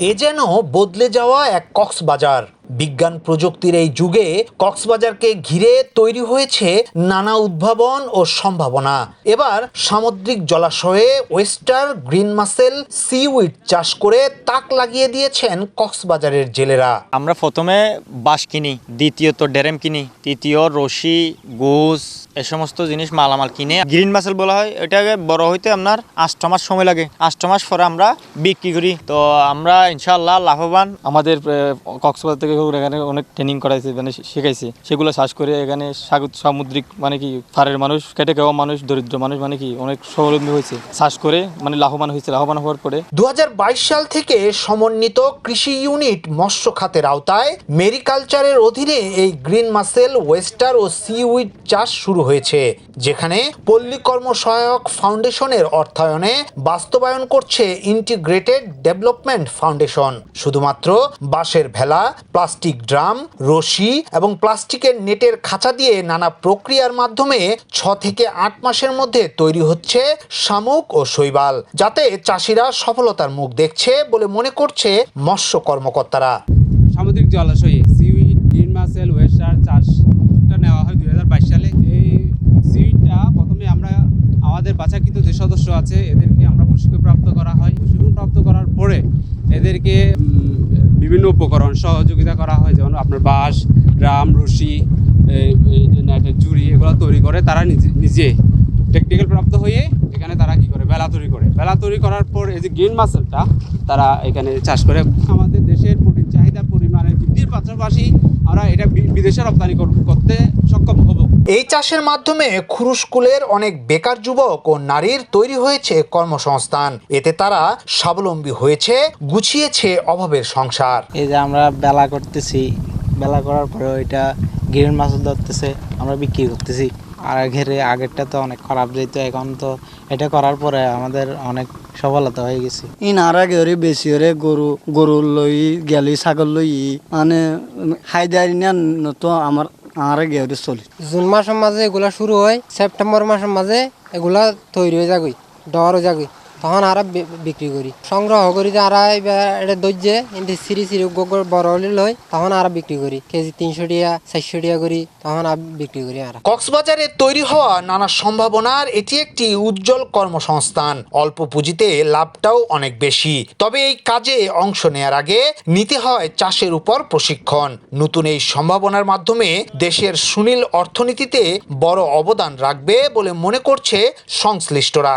এ যেন বদলে যাওয়া এক কক্সবাজার। বিজ্ঞান প্রযুক্তির এই যুগে কক্সবাজারকে ঘিরে তৈরি হয়েছে নানা উদ্ভাবন ও সম্ভাবনা। এবার সামুদ্রিক জলাশয়ে ওয়েস্টার গ্রিন মাসেল সিউইড চাষ করে তাক লাগিয়ে দিয়েছেন কক্সবাজারের জেলেরা। আমরা প্রথমে বাঁশ কিনি, দ্বিতীয়ত ডেরেম কিনি, তৃতীয় রশি, গোস, এ সমস্ত জিনিস মালামাল কিনে গ্রিন মাসেল বলা হয়। এটাকে বড় হইতে আপনার আষ্ট মাস সময় লাগে। আষ্ট মাস পরে আমরা বিক্রি করি। তো আমরা ইনশাল্লাহ লাভবান। আমাদের কক্সবাজার থেকে ওরা এখানে অনেক ট্রেনিং করাইছে মানে শেখাইছে। সেগুলো শ্বাস করে এখানে সামুদ্রিক মানে কি ফারের মানুষ খেটে খাওয়া মানুষ, দরিদ্র মানুষ মানে কি, অনেক স্বাবলম্বী হয়েছে। শ্বাস করে মানে লাভবান হয়েছে, লাভবান হওয়ার পরে। দু সাল থেকে সমন্বিত কৃষি ইউনিট মৎস্য খাতের আওতায় মেরিকালচারের অধীনে এই গ্রিন মাসেল, ওয়েস্টার ও সিউইড চাষ শুরু হয়েছে, যেখানে পল্লী কর্ম সহায়ক ফাউন্ডেশনের অর্থায়নে বাস্তবায়ন করছে ইন্টিগ্রেটেড ডেভেলপমেন্ট ফাউন্ডেশন। শুধুমাত্র বাঁশের ভেলা প্লাস্টিক ড্রাম, রশি এবং প্লাস্টিকের নেটের খাঁচা দিয়ে নানা প্রক্রিয়ার মাধ্যমে ছ থেকে আট মাসের মধ্যে তৈরি হচ্ছে শামুক ও শৈবাল, যাতে চাষিরা সফলতার মুখ দেখছে বলে মনে করছে মৎস্য কর্মকর্তারা। সামুদ্রিক জলাশয়ে সিউইড ওয়েস্টার চাষ নেওয়া হয় দু হাজার বাইশ সালে। এই সিউইডটা প্রথমে আমরা আমাদের বাছাকৃত যে সদস্য আছে, এদেরকে আমরা প্রশিক্ষণ প্রাপ্ত করা হয়। প্রশিক্ষণ প্রাপ্ত করার পরে এদেরকে বিভিন্ন উপকরণ সহযোগিতা করা হয়, যেমন আপনার বাঁশ, ড্রাম, রশি জুড়ি এগুলো তৈরি করে তারা নিজে নিজে টেকনিক্যাল প্রাপ্ত হয়ে এখানে তারা কি করে? বেলা তৈরি করে। বেলা তৈরি করার পর এই যে গ্রিন মাসেলটা তারা এখানে চাষ করে। আমাদের দেশের প্রোটিন চাহিদা পরিমাণের বৃদ্ধির পাশাপাশি আমরা এটা বিদেশে রপ্তানি করতে সক্ষম হব। এই চাষের মাধ্যমে খুরুশকুলের অনেক বেকার যুবক ও নারীর তৈরি হয়েছে কর্মসংস্থান। এতে তারা স্বাবলম্বী হয়েছে গুছিয়েছে অভাবের সংসার। এই যে আমরা বেলা করতেছি বেলা করার পরে ওইটা গ্রিন মাছ ধরতেছে আমরা বিক্রি করতেছি। আর ঘেরে আগেরটা তো অনেক খারাপ যেত এখন তো এটা করার পরে আমাদের অনেক সফলতা হয়ে গেছে। ইন আর আগে ওরে বেশি ওরে গরু গরু লই গেলি ছাগল লই মানে হায়দারি না তো আমার আর আগে চলি। জুন মাসের মাঝে এগুলা শুরু হয়, সেপ্টেম্বর মাসের মাঝে এগুলা তৈরি হয়ে যাবে ডর হয়ে যাগই তখন আর বিক্রি করি। সংগ্রহ করি যে আর কিন্তু সিরি সিরি গোগর বড় হলে লই, তখন আর বিক্রি করি। কেজি তিনশো টিয়া, চারশো টিয়া করি, তখন আর বিক্রি করি আর। কক্সবাজারে তৈরি হওয়া নানা সম্ভাবনার এটি একটি উজ্জ্বল কর্মসংস্থান। অল্প পুঁজিতে লাভটাও অনেক বেশি। তবে এই কাজে অংশ নেয়ার আগে নিতে হয় চাষের উপর প্রশিক্ষণ। নতুন এই সম্ভাবনার মাধ্যমে দেশের সুনীল অর্থনীতিতে বড় অবদান রাখবে বলে মনে করছে সংশ্লিষ্টরা।